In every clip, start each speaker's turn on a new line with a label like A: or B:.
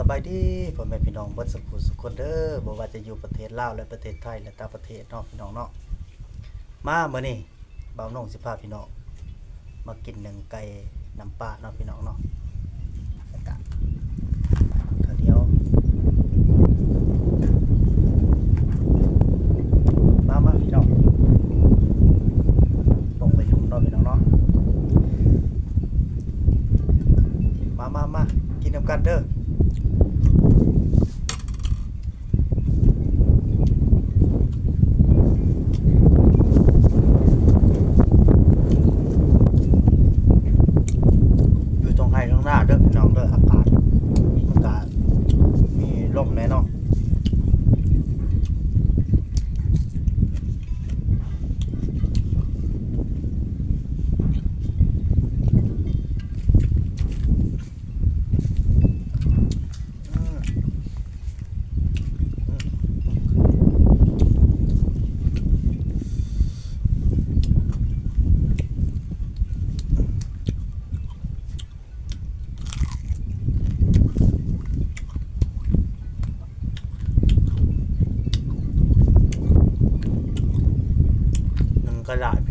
A: สบายดีพ่อแม่พี่น้องเบิดสุขุสุขคนเด้อบ่ว่าจะอยู่ประเทศลาวและประเทศไทยและต่างประเทศเนาะพี่น้องเนาะมามื้อนี้บ่าวน้องสิพาพี่น้องมากินหนึ่งไก่น้ำปลาเนาะพี่น้องเนาะแล้วก็ข้าวเหนียวมามาพี่น้องลงไปลุมเนาะพี่น้องเนาะมามามากินน้ำกันเด้อ อยู่ตรงไห้ตรงหน้าเด้อพี่น้องเด้ออากาศอากาศมีลมแน่เนอนอืมอืม ห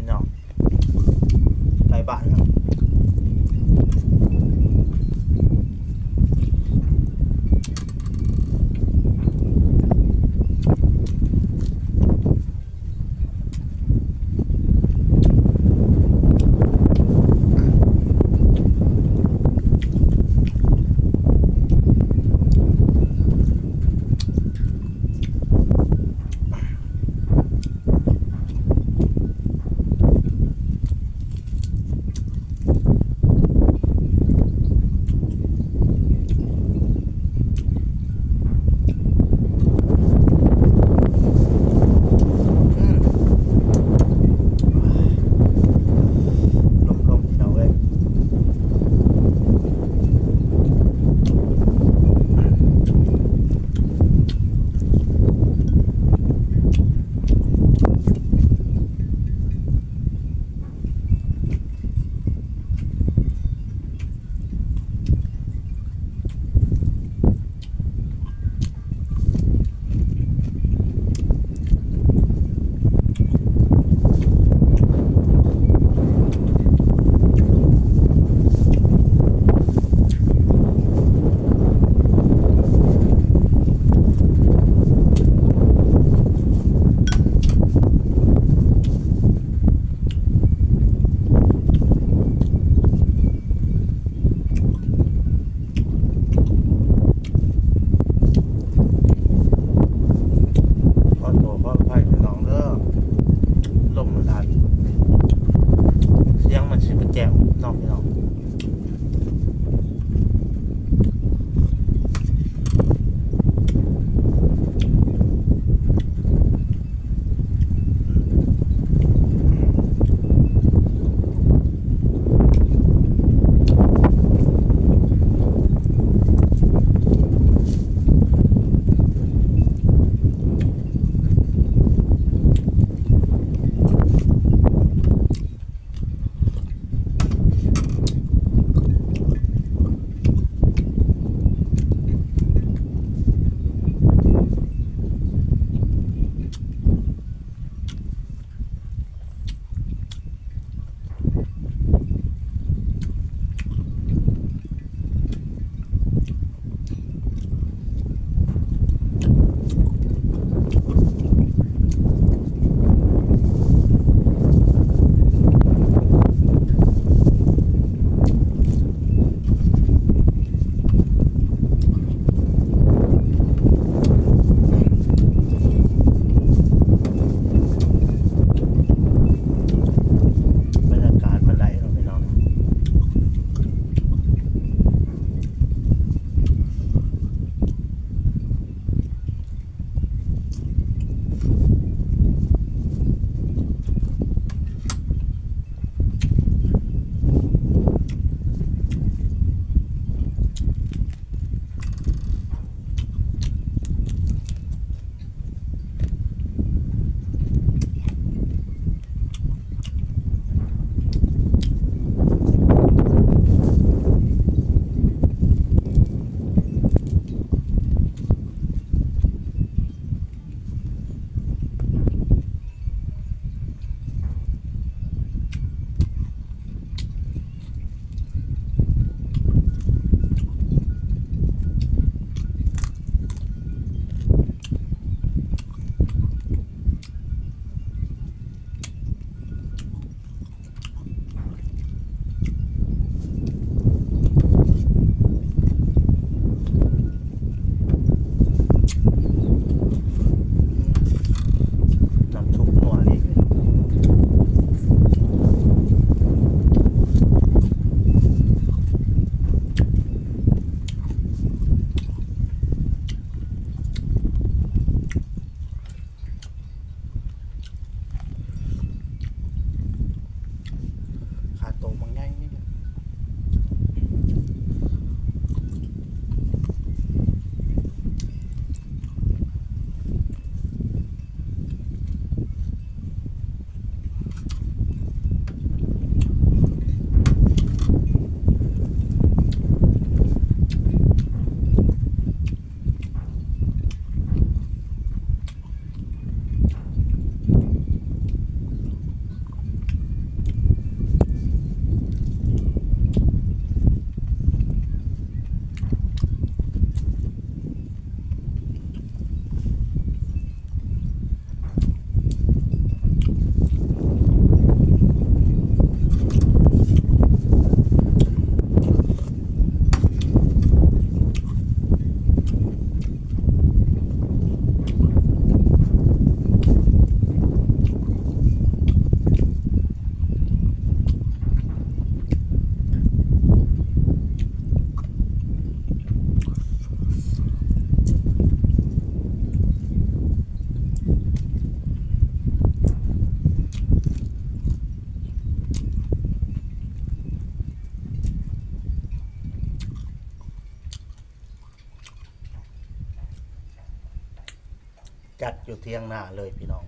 A: เที่ยงหน้าเลยพี่น้อง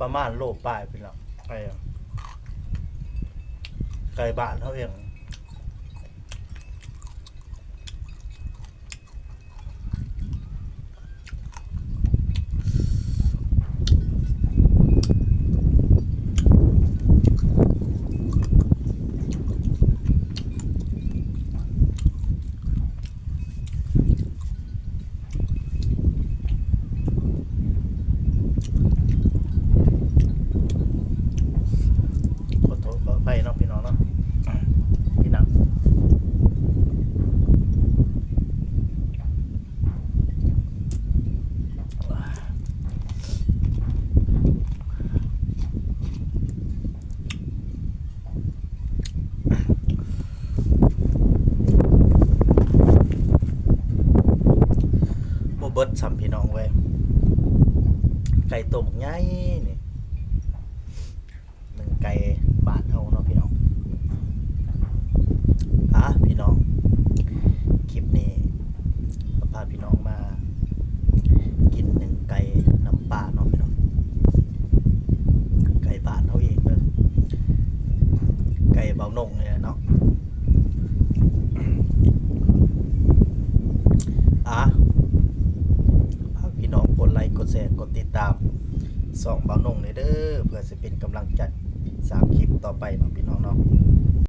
A: ประมาณโลปลายพี่น้องไก่อะไก่บ้านเขาเอง บิดสามพี่น้องไว้ไก่ต้มง่ายนี่มันไก่